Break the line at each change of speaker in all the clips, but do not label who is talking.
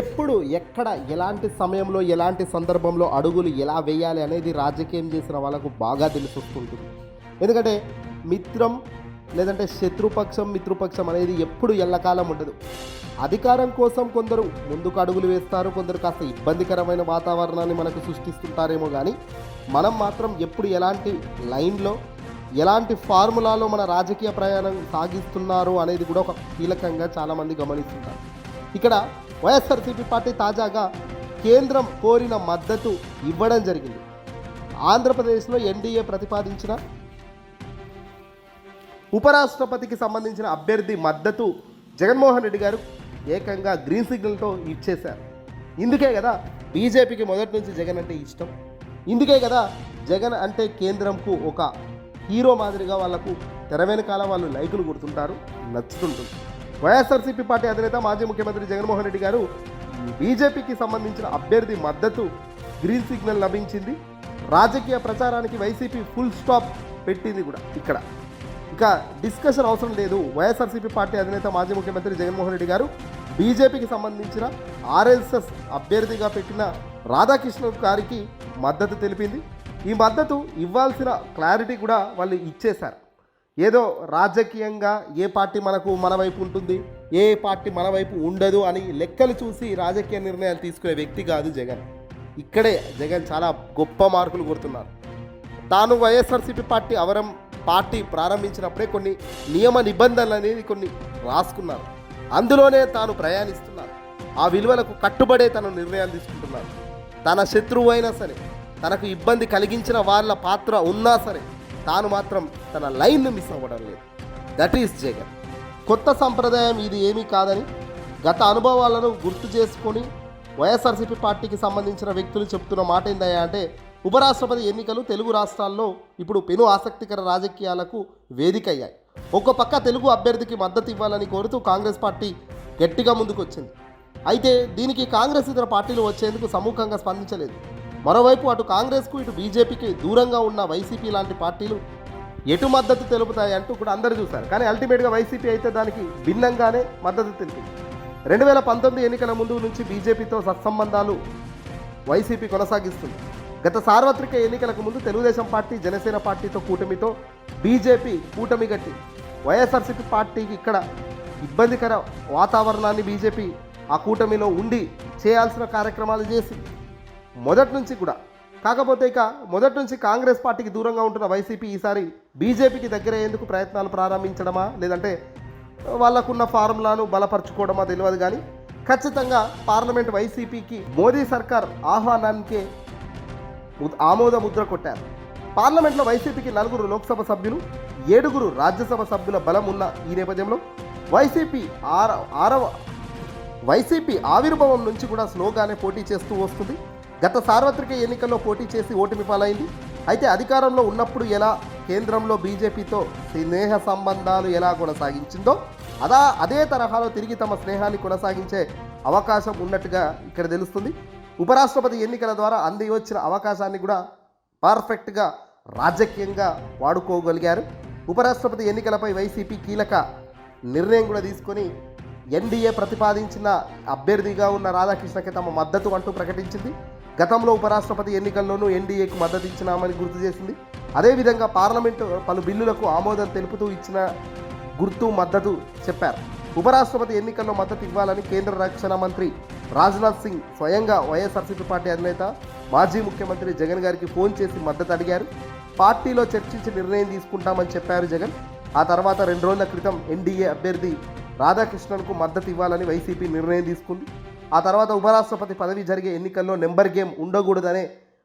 ఎప్పుడు ఎక్కడ ఎలాంటి సమయంలో ఎలాంటి సందర్భంలో అడుగులు ఎలా వేయాలి అనేది రాజకీయం చేసిన వాళ్ళకు బాగా తెలిసి వస్తుంటుంది. ఎందుకంటే మిత్రం లేదంటే శత్రుపక్షం మిత్రుపక్షం అనేది ఎప్పుడు ఎల్లకాలం ఉండదు. అధికారం కోసం కొందరు ముందుకు అడుగులు వేస్తారు కొందరు కాస్త ఇబ్బందికరమైన వాతావరణాన్ని మనకు సృష్టిస్తుంటారేమో కానీ మనం మాత్రం ఎప్పుడు ఎలాంటి లైన్లో ఎలాంటి ఫార్ములాలో మన రాజకీయ ప్రయాణం సాగిస్తున్నారు అనేది కూడా ఒక కీలకంగా చాలామంది గమనిస్తుంటారు. ఇక్కడ వైఎస్ఆర్సీపీ పార్టీ తాజాగా కేంద్రం కోరిన మద్దతు ఇవ్వడం జరిగింది. ఆంధ్రప్రదేశ్లో ఎన్డీఏ ప్రతిపాదించిన ఉపరాష్ట్రపతికి సంబంధించిన అభ్యర్థి మద్దతు జగన్మోహన్ రెడ్డి గారు ఏకంగా గ్రీన్ సిగ్నల్తో ఇచ్చేశారు. ఇందుకే కదా బీజేపీకి మొదటి నుంచి జగన్ అంటే ఇష్టం. ఇందుకే కదా జగన్ అంటే కేంద్రంకు ఒక హీరో మాదిరిగా వాళ్ళకు తెర వెనకాల వాళ్ళు లైకులు కొడుతుంటారు నచ్చుతుంటుంది. వైఎస్ఆర్సీపీ పార్టీ అధినేత మాజీ ముఖ్యమంత్రి జగన్మోహన్ రెడ్డి గారు బీజేపీకి సంబంధించిన అభ్యర్థి మద్దతు గ్రీన్ సిగ్నల్ లభించింది. రాజకీయ ప్రచారానికి వైసీపీ ఫుల్ స్టాప్ పెట్టింది కూడా ఇక్కడ. ఇక డిస్కషన్ అవసరం లేదు. వైఎస్ఆర్సీపీ పార్టీ అధినేత మాజీ ముఖ్యమంత్రి జగన్మోహన్ రెడ్డి గారు బీజేపీకి సంబంధించిన ఆర్ఎస్ఎస్ అభ్యర్థిగా పెట్టిన రాధాకృష్ణ గారికి మద్దతు తెలిపింది. ఈ మద్దతు ఇవ్వాల్సిన క్లారిటీ కూడా వాళ్ళు ఇచ్చేశారు. ఏదో రాజకీయంగా ఏ పార్టీ మనకు మన వైపు ఉంటుంది ఏ పార్టీ మన వైపు ఉండదు అని లెక్కలు చూసి రాజకీయ నిర్ణయాలు తీసుకునే వ్యక్తి కాదు జగన్. ఇక్కడే జగన్ చాలా గొప్ప మార్కులు కొడుతున్నారు. తాను వైఎస్ఆర్సీపీ పార్టీ అవరం పార్టీ ప్రారంభించినప్పుడే కొన్ని నియమ నిబంధనలు అనేది కొన్ని రాసుకున్నారు. అందులోనే తాను ప్రయాణిస్తున్నారు. ఆ విలువలకు కట్టుబడే తను నిర్ణయాలు తీసుకుంటున్నారు. తన శత్రువు అయినా సరే తనకు ఇబ్బంది కలిగించిన వాళ్ళ పాత్ర ఉన్నా సరే తాను మాత్రం తన లైన్ను మిస్ అవ్వడం లేదు. That is Jagan. కొత్త సంప్రదాయం ఇది ఏమీ కాదని గత అనుభవాలను గుర్తు చేసుకొని వైఎస్ఆర్సీపీ పార్టీకి సంబంధించిన వ్యక్తులు చెప్తున్న మాట ఏందయ్యా అంటే ఉపరాష్ట్రపతి ఎన్నికలు తెలుగు రాష్ట్రాల్లో ఇప్పుడు పెను ఆసక్తికర రాజకీయాలకు వేదిక అయ్యాయి ఒక పక్క తెలుగు అభ్యర్థికి మద్దతు ఇవ్వాలని కోరుతూ కాంగ్రెస్ పార్టీ గట్టిగా ముందుకొచ్చింది. అయితే దీనికి కాంగ్రెస్ ఇతర పార్టీలు వచ్చేందుకు సముఖంగా స్పందించలేదు. మరోవైపు అటు కాంగ్రెస్కు ఇటు బీజేపీకి దూరంగా ఉన్న వైసీపీ లాంటి పార్టీలు ఎటు మద్దతు తెలుపుతాయి అంటూ కూడా అందరూ చూశారు. కానీ అల్టిమేట్గా వైసీపీ అయితే దానికి భిన్నంగానే మద్దతు తెలిపింది. రెండు వేల పంతొమ్మిది ఎన్నికల ముందు నుంచి బీజేపీతో సత్సంబంధాలు వైసీపీ కొనసాగిస్తుంది. గత సార్వత్రిక ఎన్నికలకు ముందు తెలుగుదేశం పార్టీ జనసేన పార్టీతో కూటమితో బీజేపీ కూటమి గట్టి. వైఎస్ఆర్సీపీ పార్టీకి ఇక్కడ ఇబ్బందికర వాతావరణాన్ని బీజేపీ ఆ కూటమిలో ఉండి చేయాల్సిన కార్యక్రమాలు చేసింది. మొదటి నుంచి కూడా. కాకపోతే ఇక మొదటి నుంచి కాంగ్రెస్ పార్టీకి దూరంగా ఉంటున్న వైసీపీ ఈసారి బీజేపీకి దగ్గరయ్యేందుకు ప్రయత్నాలు ప్రారంభించడమా లేదంటే వాళ్ళకున్న ఫార్ములాను బలపరచుకోవడమా తెలియదు కానీ ఖచ్చితంగా పార్లమెంట్ వైసీపీకి మోదీ సర్కార్ ఆహ్వానానికే ఆమోద ముద్ర కొట్టారు. పార్లమెంట్లో వైసీపీకి నలుగురు లోక్సభ సభ్యులు ఏడుగురు రాజ్యసభ సభ్యుల బలం ఉన్న ఈ నేపథ్యంలో వైసీపీ ఆర ఆరవ వైసీపీ ఆవిర్భావం నుంచి కూడా స్లోగానే పోటీ చేస్తూ వస్తుంది. గత సార్వత్రిక ఎన్నికల్లో పోటీ చేసి ఓటమి పాలైంది. అయితే అధికారంలో ఉన్నప్పుడు ఎలా కేంద్రంలో బీజేపీతో స్నేహ సంబంధాలు ఎలా కొనసాగించిందో అదా అదే తరహాలో తిరిగి తమ స్నేహాన్ని కొనసాగించే అవకాశం ఉన్నట్టుగా ఇక్కడ తెలుస్తుంది. ఉపరాష్ట్రపతి ఎన్నికల ద్వారా అంది వచ్చిన అవకాశాన్ని కూడా పర్ఫెక్ట్గా రాజకీయంగా వాడుకోగలిగారు. ఉపరాష్ట్రపతి ఎన్నికలపై వైసీపీ కీలక నిర్ణయం కూడా తీసుకొని ఎన్డీఏ ప్రతిపాదించిన అభ్యర్థిగా ఉన్న రాధాకృష్ణకి తమ మద్దతు అంటూ ప్రకటించింది. గతంలో ఉపరాష్ట్రపతి ఎన్నికల్లోనూ ఎన్డీఏకు మద్దతు ఇచ్చినామని గుర్తు చేసింది. అదేవిధంగా పార్లమెంటు పలు బిల్లులకు ఆమోదం తెలుపుతూ ఇచ్చిన గుర్తు మద్దతు చెప్పారు. ఉపరాష్ట్రపతి ఎన్నికల్లో మద్దతు ఇవ్వాలని కేంద్ర రక్షణ మంత్రి రాజ్నాథ్ సింగ్ స్వయంగా వైఎస్ఆర్సీపీ పార్టీ అధినేత మాజీ ముఖ్యమంత్రి జగన్ గారికి ఫోన్ చేసి మద్దతు అడిగారు. పార్టీలో చర్చించి నిర్ణయం తీసుకుంటామని చెప్పారు జగన్. ఆ తర్వాత రెండు రోజుల క్రితం ఎన్డీఏ అభ్యర్థి రాధాకృష్ణన్కు మద్దతు ఇవ్వాలని వైసీపీ నిర్ణయం తీసుకుంది. ఆ తర్వాత ఉపరాష్ట్రపతి పదవి జరిగే ఎన్నికల్లో నెంబర్ గేమ్ ఉండకూడదనే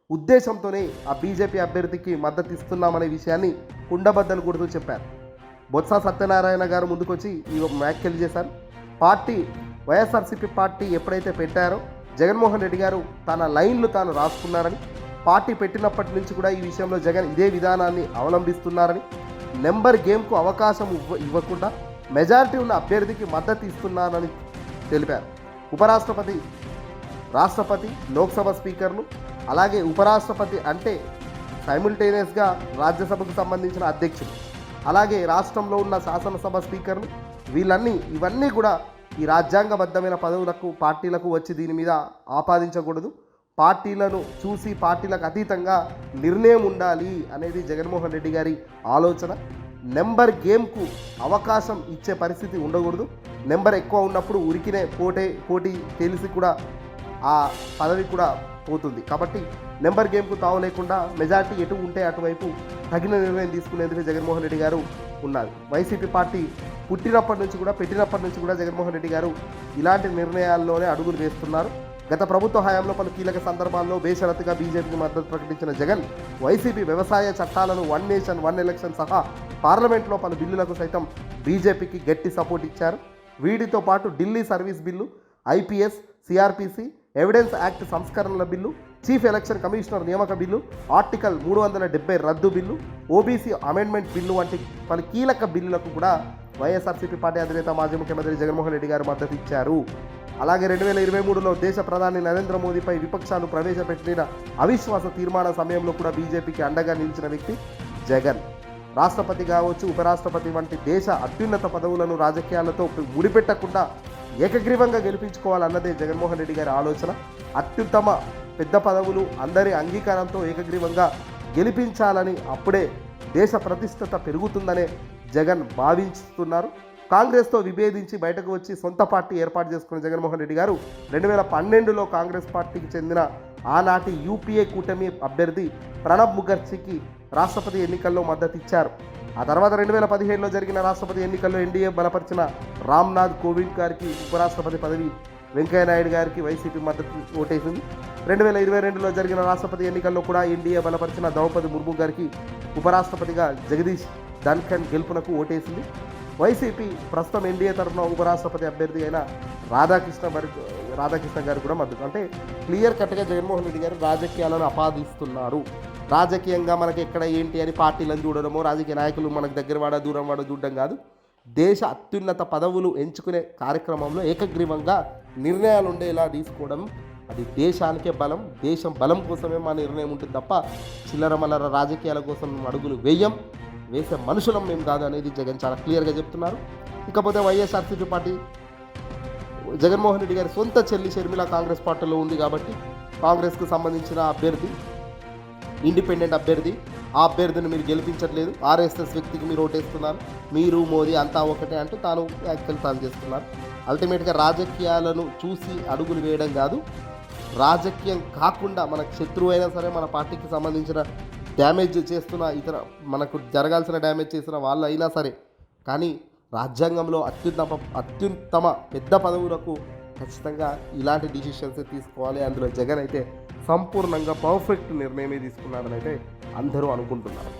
ఉద్దేశంతోనే ఆ బీజేపీ అభ్యర్థికి మద్దతు ఇస్తున్నామనే విషయాన్ని కుండబద్దలు కొడుతూ చెప్పారు. బొత్స సత్యనారాయణ గారు ముందుకొచ్చి ఈ వ్యాఖ్యలు చేశారు. పార్టీ వైఎస్ఆర్సీపీ పార్టీ ఎప్పుడైతే పెట్టారో జగన్మోహన్ రెడ్డి గారు తన లైన్లు తాను రాసుకున్నారని పార్టీ పెట్టినప్పటి నుంచి కూడా ఈ విషయంలో జగన్ ఇదే విధానాన్ని అవలంబిస్తున్నారని నెంబర్ గేమ్కు అవకాశం ఇవ్వ ఇవ్వకుండా మెజారిటీ ఉన్న అభ్యర్థికి మద్దతు ఇస్తున్నారని తెలిపారు. ఉపరాష్ట్రపతి రాష్ట్రపతి లోక్సభ స్పీకర్లు అలాగే ఉపరాష్ట్రపతి అంటే సైమిల్టేనియస్గా రాజ్యసభకు సంబంధించిన అధ్యక్షులు. అలాగే రాష్ట్రంలో ఉన్న శాసనసభ స్పీకర్లు వీళ్ళన్నీ ఇవన్నీ కూడా ఈ రాజ్యాంగబద్ధమైన పదవులకు పార్టీలకు వచ్చి దీని మీద ఆపాదించకూడదు. పార్టీలను చూసి పార్టీలకు అతీతంగా నిర్ణయం ఉండాలి అనేది జగన్మోహన్ రెడ్డి గారి ఆలోచన. నెంబర్ గేమ్కు అవకాశం ఇచ్చే పరిస్థితి ఉండకూడదు. నెంబర్ ఎక్కువ ఉన్నప్పుడు ఉరికినే పోటే పోటీ తెలిసి కూడా ఆ పదవి కూడా పోతుంది. కాబట్టి నెంబర్ గేమ్కు తావు లేకుండా మెజార్టీ ఎటు ఉంటే అటువైపు తగిన నిర్ణయం తీసుకునేందుకు జగన్మోహన్ రెడ్డి గారు ఉన్నారు. వైసీపీ పార్టీ పుట్టినప్పటి నుంచి కూడా పెట్టినప్పటి నుంచి కూడా జగన్మోహన్ రెడ్డి గారు ఇలాంటి నిర్ణయాల్లోనే అడుగులు వేస్తున్నారు. గత ప్రభుత్వ హయాంలో పలు కీలక సందర్భాల్లో బేషరతుగా బీజేపీకి మద్దతు ప్రకటించిన జగన్ వైసీపీ వ్యవసాయ చట్టాలను వన్ నేషన్ వన్ ఎలక్షన్ సహా పార్లమెంట్లో పలు బిల్లులకు సైతం బీజేపీకి గట్టి సపోర్ట్ ఇచ్చారు. వీటితో పాటు Delhi service bill IPS CrPC evidence act సంస్కరణల బిల్లు చీఫ్ ఎలక్షన్ కమిషనర్ నియామక బిల్లు ఆర్టికల్ మూడు వందల డెబ్బై రద్దు బిల్లు ఓబీసీ అమెండ్మెంట్ బిల్లు వంటి పలు కీలక బిల్లులకు కూడా వైఎస్ఆర్సీపీ పార్టీ అధినేత మాజీ ముఖ్యమంత్రి జగన్మోహన్ రెడ్డి గారు మద్దతు ఇచ్చారు. అలాగే రెండు వేల ఇరవై మూడులో దేశ ప్రధాని నరేంద్ర మోదీపై విపక్షాలు ప్రవేశపెట్టిన అవిశ్వాస తీర్మాన సమయంలో కూడా బీజేపీకి అండగా నిలిచిన వ్యక్తి జగన్. రాష్ట్రపతి కావచ్చు ఉపరాష్ట్రపతి వంటి దేశ అత్యున్నత పదవులను రాజకీయాలతో ముడిపెట్టకుండా ఏకగ్రీవంగా గెలిపించుకోవాలన్నదే జగన్మోహన్ రెడ్డి గారి ఆలోచన. అత్యుత్తమ పెద్ద పదవులు అందరి అంగీకారంతో ఏకగ్రీవంగా గెలిపించాలని అప్పుడే దేశ ప్రతిష్టత పెరుగుతుందనే జగన్ భావిస్తున్నారు. కాంగ్రెస్తో విభేదించి బయటకు వచ్చి సొంత పార్టీ ఏర్పాటు చేసుకున్న జగన్మోహన్ రెడ్డి గారు రెండు వేల పన్నెండులో కాంగ్రెస్ పార్టీకి చెందిన ఆనాటి యూపీఏ కూటమి అభ్యర్థి ప్రణబ్ ముఖర్జీకి రాష్ట్రపతి ఎన్నికల్లో మద్దతు ఇచ్చారు. ఆ తర్వాత రెండు వేల పదిహేడులో జరిగిన రాష్ట్రపతి ఎన్నికల్లో ఎన్డీఏ బలపరిచిన రామ్నాథ్ కోవింద్ గారికి ఉపరాష్ట్రపతి పదవి వెంకయ్యనాయుడు గారికి వైసీపీ మద్దతు ఓటేసింది. రెండు వేల ఇరవై రెండులో జరిగిన రాష్ట్రపతి ఎన్నికల్లో కూడా ఎన్డీఏ బలపరిచిన ద్రౌపది ముర్ము గారికి ఉపరాష్ట్రపతిగా జగదీష్ ధన్ఖండ్ గెలుపునకు ఓటేసింది. వైసీపీ ప్రస్తుతం ఎన్డీఏ తరఫున ఉపరాష్ట్రపతి అభ్యర్థి అయిన రాధాకృష్ణ గారి రాధాకృష్ణ గారు కూడా మద్దతు అంటే క్లియర్ కట్గా జగన్మోహన్ రెడ్డి గారు రాజకీయాలను అపాదిస్తున్నారు. రాజకీయంగా మనకి ఎక్కడ ఏంటి అని పార్టీలను చూడడము రాజకీయ నాయకులు మనకు దగ్గర వాడ దూరం వాడ చూడడం కాదు. దేశ అత్యున్నత పదవులు ఎంచుకునే కార్యక్రమంలో ఏకగ్రీవంగా నిర్ణయాలు ఉండేలా తీసుకోవడం అది దేశానికే బలం దేశం బలం కోసమే మా నిర్ణయం ఉంటుంది తప్ప చిల్లర మల్లర రాజకీయాల కోసం అడుగులు వేయం వేసే మనుషులం మేము కాదు అనేది జగన్ చాలా క్లియర్గా చెప్తున్నారు. ఇకపోతే వైఎస్ఆర్సీపీ పార్టీ జగన్మోహన్ రెడ్డి గారి సొంత చెల్లి షర్మిల కాంగ్రెస్ పార్టీలో ఉంది కాబట్టి కాంగ్రెస్కు సంబంధించిన అభ్యర్థి ఇండిపెండెంట్ అభ్యర్థి ఆ అభ్యర్థిని మీరు గెలిపించట్లేదు. ఆర్ఎస్ఎస్ వ్యక్తికి మీరు ఓటేస్తున్నారు. మీరు మోదీ అంతా ఒకటే అంటూ తాను వ్యాఖ్యలు తాను చేస్తున్నారు. అల్టిమేట్గా రాజకీయాలను చూసి అడుగులు వేయడం కాదు. రాజకీయం కాకుండా మనకు శత్రువు అయినా సరే మన పార్టీకి సంబంధించిన డ్యామేజ్ చేస్తున్న ఇతర మనకు జరగాల్సిన డ్యామేజ్ చేసిన వాళ్ళు అయినా సరే కానీ రాజ్యాంగంలో అత్యుత్తమ అత్యుత్తమ పెద్ద పదవులకు ఖచ్చితంగా ఇలాంటి డిసిషన్స్ తీసుకోవాలి. అందులో జగన్ అయితే సంపూర్ణంగా పర్ఫెక్ట్ నిర్ణయమే తీసుకున్నారని అయితే అందరూ అనుకుంటున్నారు.